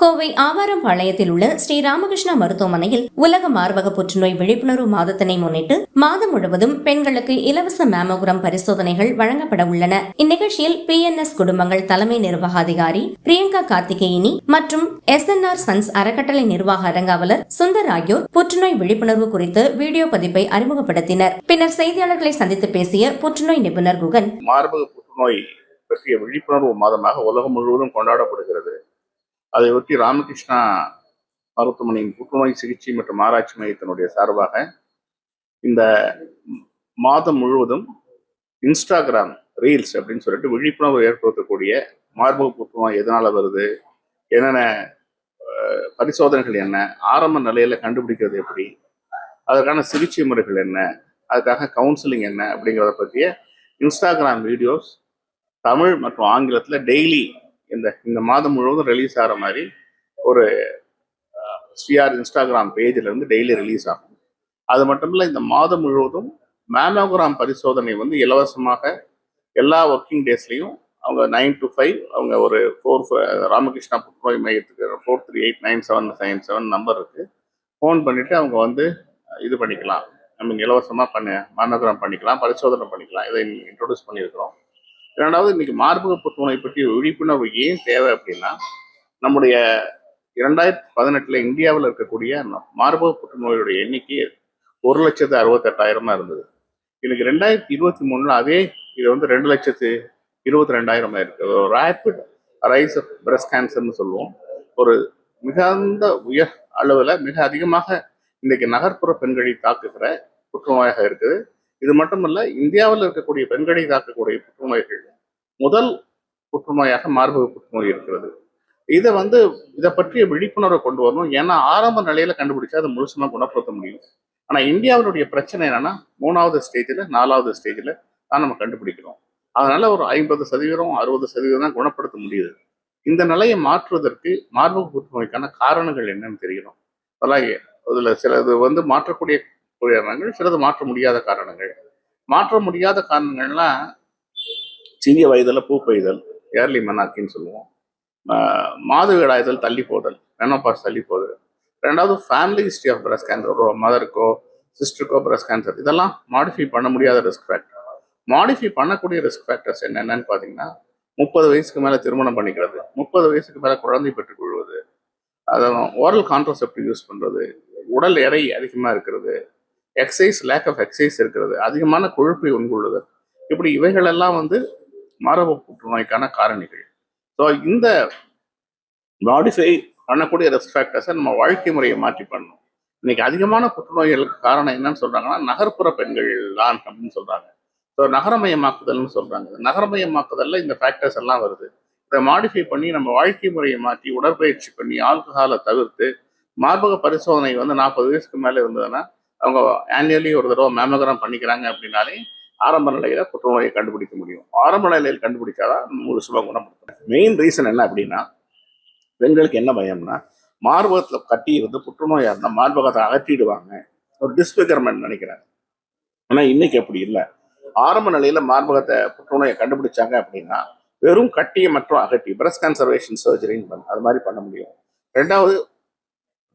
கோவை ஆவாரம்பாளையத்தில் உள்ள ஸ்ரீ ராமகிருஷ்ணா மருத்துவமனையில் உலக மார்பக புற்றுநோய் விழிப்புணர்வு மாதத்தினை முன்னிட்டு மாதம் முழுவதும் பெண்களுக்கு இலவச மேமோகிராம் பரிசோதனைகள் வழங்கப்பட உள்ளன. இந்நிகழ்ச்சியில் பி குடும்பங்கள் தலைமை நிர்வாக அதிகாரி பிரியங்கா கார்த்திகேயனி மற்றும் எஸ் என் ஆர் சன்ஸ் அறக்கட்டளை நிர்வாக அரங்காவலர் சுந்தர் ஆகியோர் புற்றுநோய் விழிப்புணர்வு குறித்து வீடியோ பதிப்பை அறிமுகப்படுத்தினர். பின்னர் செய்தியாளர்களை சந்தித்து பேசிய புற்றுநோய் நிபுணர் குகன். மார்பக புற்றுநோய் பற்றிய விழிப்புணர்வு மாதமாக உலகம் முழுவதும் கொண்டாடப்படுகிறது. அதை ஒட்டி ராமகிருஷ்ணா மருத்துவமனையின் புற்றுநோய் சிகிச்சை மற்றும் ஆராய்ச்சி மையத்தினுடைய சார்பாக இந்த மாதம் முழுவதும் இன்ஸ்டாகிராம் ரீல்ஸ் அப்படின்னு சொல்லிட்டு விழிப்புணர்வு ஏற்படுத்தக்கூடிய மார்பக புற்றுநோய் எதனால் வருது என்னென்ன பரிசோதனைகள் என்ன ஆரம்ப நிலையில் கண்டுபிடிக்கிறது எப்படி அதற்கான சிகிச்சை முறைகள் என்ன அதுக்காக கவுன்சிலிங் என்ன அப்படிங்கிறத பற்றிய இன்ஸ்டாகிராம் வீடியோஸ் தமிழ் மற்றும் ஆங்கிலத்தில் டெய்லி இந்த இந்த மாதம் முழுவதும் ரிலீஸ் ஆகிற மாதிரி ஒரு ஸ்ரீஆர் இன்ஸ்டாகிராம் பேஜில் டெய்லி ரிலீஸ் ஆகும். அது மட்டும் இல்லை இந்த மாதம் முழுவதும் மேமோகிராம் பரிசோதனை வந்து இலவசமாக எல்லா ஒர்க்கிங் டேஸ்லையும் அவங்க நைன் டு ஃபைவ் அவங்க ஒரு ஃபோர் ராமகிருஷ்ணா புற்றுநோய் மையத்துக்கு four three eight nine seven nine seven number இருக்குது ஃபோன் பண்ணிவிட்டு அவங்க வந்து இது பண்ணிக்கலாம். நம்ம இலவசமாக பண்ண மேமோகிராம் பண்ணிக்கலாம் பரிசோதனை பண்ணிக்கலாம். இதை இன்ட்ரோடியூஸ் பண்ணியிருக்கிறோம். இரண்டாவது இன்னைக்கு மார்பக புற்றுநோய் பற்றிய விழிப்புணர்வு ஏன் தேவை அப்படின்னா நம்முடைய இரண்டாயிரத்தி பதினெட்டுல இந்தியாவில் இருக்கக்கூடிய மார்பக புற்றுநோயுடைய எண்ணிக்கை ஒரு லட்சத்து அறுபத்தெட்டாயிரமா இருந்தது. இன்னைக்கு ரெண்டாயிரத்தி இருபத்தி மூணுல அதே இது வந்து ரெண்டு லட்சத்து இருபத்தி ரெண்டாயிரமா இருக்கு ஒரு ரேபிட் ரைஸ் ஆஃப் பிரஸ்ட் கேன்சர்னு சொல்லுவோம். ஒரு மிகுந்த உயர் அளவில் மிக அதிகமாக இன்னைக்கு நகர்ப்புற பெண்களை தாக்குகிற புற்றுநோயாக இருக்குது. இது மட்டுமல்ல இந்தியாவில் இருக்கக்கூடிய பெண்களை தாக்கக்கூடிய புற்றுநோய்கள் முதல் புற்றுநோயாக மார்பக புற்றுநோய் இருக்கிறது. இதை வந்து இதை பற்றிய விழிப்புணர்வை கொண்டு வரணும். ஏன்னா ஆரம்ப நிலையில கண்டுபிடிச்சா அதை முழுசுமா குணப்படுத்த முடியும். ஆனால் இந்தியாவினுடைய பிரச்சனை என்னன்னா மூணாவது ஸ்டேஜில் நாலாவது ஸ்டேஜில் தான் நம்ம கண்டுபிடிக்கிறோம். அதனால ஒரு ஐம்பது சதவீதம் அறுபது சதவீதம் தான் குணப்படுத்த முடியுது. இந்த நிலையை மாற்றுவதற்கு மார்பக புற்றுநோய்க்கான காரணங்கள் என்னன்னு தெரியணும். அதெல்லாம் அதில் சில இது வந்து மாற்றக்கூடிய காரணங்கள் சிலது மாற்ற முடியாத காரணங்கள். மாற்ற முடியாத காரணங்கள்லாம் சிறிய வயதில் பூ பெய்தல் ஏர்லி மெனாக்கின்னு சொல்லுவோம். மாதவிடாய்தல் தள்ளி போதல் மெனோபாஸ் தள்ளி போதல். ரெண்டாவது family history of breast cancer ஒரு மதருக்கோ சிஸ்டருக்கோ பிரஸ்ட் கேன்சர் இதெல்லாம் மாடிஃபை பண்ண முடியாத ரிஸ்க் ஃபேக்டர் மாடிஃபை பண்ணக்கூடிய ரிஸ்க் ஃபேக்டர்ஸ் என்னென்னு பார்த்தீங்கன்னா முப்பது வயசுக்கு மேலே திருமணம் பண்ணிக்கிறது முப்பது வயசுக்கு மேலே குழந்தை பெற்றுக்கொள்வது அதான் ஓரல் கான்ட்ரசெப்டிவ் யூஸ் பண்ணுறது உடல் எடை அதிகமாக இருக்கிறது எக்ஸசைஸ் லேக் ஆஃப் எக்ஸசைஸ் இருக்கிறது. அதிகமான கொழுப்பை உட்கொள்ளுதல் இப்படி இவைகளெல்லாம் வந்து மாரப புற்றுநோய்க்கான காரணிகள். ஸோ இந்த மாடிஃபை பண்ணக்கூடிய ரிஸ்க் ஃபேக்டர்ஸை நம்ம வாழ்க்கை முறையை மாற்றி பண்ணணும். இன்னைக்கு அதிகமான புற்றுநோய்களுக்கு காரணம் என்னன்னு சொல்றாங்கன்னா நகர்ப்புற பெண்கள் தான் அப்படின்னு சொல்றாங்க. ஸோ நகரமயமாக்குதல்னு சொல்றாங்க. நகரமயமாக்குதல்ல இந்த ஃபேக்டர்ஸ் எல்லாம் வருது. இதை மாடிஃபை பண்ணி நம்ம வாழ்க்கை முறையை மாற்றி உடற்பயிற்சி பண்ணி ஆல்கஹாலை தவிர்த்து மார்பக பரிசோதனை வந்து நாற்பது வயசுக்கு மேலே இருந்ததுன்னா அவங்க ஆனுவலி ஒரு தடவை மேமோகிராம் பண்ணிக்கிறாங்க அப்படின்னாலே ஆரம்ப நிலையில புற்றுநோயை கண்டுபிடிக்க முடியும். ஆரம்ப நிலையில் கண்டுபிடிச்சாதான் சுப குணப்படுத்தும் மெயின் ரீசன் என்ன அப்படின்னா பெண்களுக்கு என்ன பயம்னா மார்பகத்தில் கட்டி இருந்து புற்றுநோயாக இருந்தால் மார்பகத்தை அகற்றிடுவாங்க. ஒரு டிஸ்பிகர்மெண்ட் நினைக்கிறாங்க. ஆனால் இன்னைக்கு அப்படி இல்லை. ஆரம்ப நிலையில் மார்பகத்தை புற்றுநோயை கண்டுபிடிச்சாங்க அப்படின்னா வெறும் கட்டியை மட்டும் அகற்றி பிரஸ்ட் கன்சர்வேஷன் சர்ஜரின்னு பண்ண அது மாதிரி பண்ண முடியும். ரெண்டாவது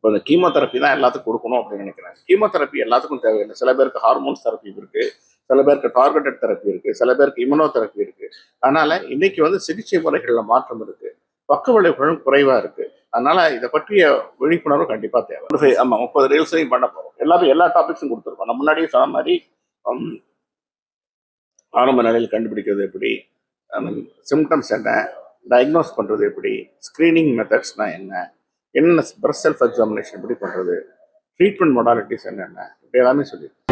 இப்போ இந்த கீமோதெரப்பி தான் எல்லாத்துக்கும் கொடுக்கணும் அப்படின்னு நினைக்கிறேன். கீமோதெரப்பி எல்லாத்துக்கும் தேவையில்லை. சில பேருக்கு ஹார்மோன்ஸ் தெரப்பி இருக்கு. சில பேருக்கு டார்கெட்டட் தெரப்பி இருக்கு. சில பேருக்கு இம்யூனோ தெரப்பி இருக்கு. அதனால இன்னைக்கு வந்து சிகிச்சை முறைகளில் மாற்றம் இருக்கு. பக்க விளைவுகளும் குறைவா இருக்கு. அதனால இதை பற்றிய விழிப்புணர்வு கண்டிப்பா தேவை. ஆமா முப்பது ரீல்ஸையும் பண்ண போறோம். எல்லாரும் எல்லா டாபிக்ஸும் கொடுத்துருக்கோம். நான் முன்னாடியே சொன்ன மாதிரி ஆரம்ப நிலையில் கண்டுபிடிக்கிறது எப்படி? சிம்டம்ஸ் என்ன? டயக்னோஸ் பண்றது எப்படி? ஸ்கிரீனிங் மெத்தட்ஸ்னா என்ன? என்னென்ன பிரஸ் செல்ஃப் எக்ஸாமினேஷன் எப்படி பண்ணுறது ட்ரீட்மெண்ட் மொடாலிட்டிஸ் என்னென்ன? இப்போ எல்லாமே சொல்லியிருக்கேன்.